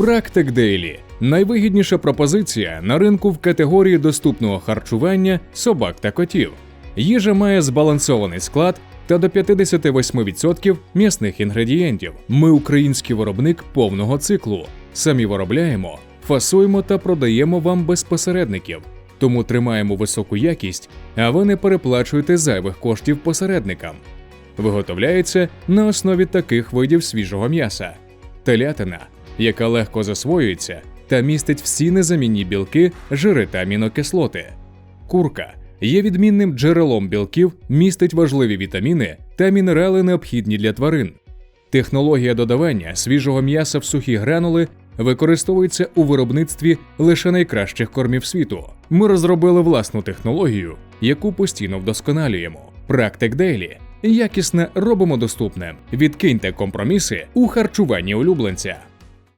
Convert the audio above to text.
Практик Дейлі найвигідніша пропозиція на ринку в категорії доступного харчування собак та котів. Їжа має збалансований склад та до 58% м'ясних інгредієнтів. Ми український виробник повного циклу. Самі виробляємо, фасуємо та продаємо вам без посередників. Тому тримаємо високу якість, а ви не переплачуєте зайвих коштів посередникам. Виготовляється на основі таких видів свіжого м'яса: телятина, яка легко засвоюється та містить всі незамінні білки, жири та амінокислоти. Курка є відмінним джерелом білків, містить важливі вітаміни та мінерали, необхідні для тварин. Технологія додавання свіжого м'яса в сухі гранули використовується у виробництві лише найкращих кормів світу. Ми розробили власну технологію, яку постійно вдосконалюємо. Практик Дейлі. Якісне робимо доступним. Відкиньте компроміси у харчуванні улюбленця.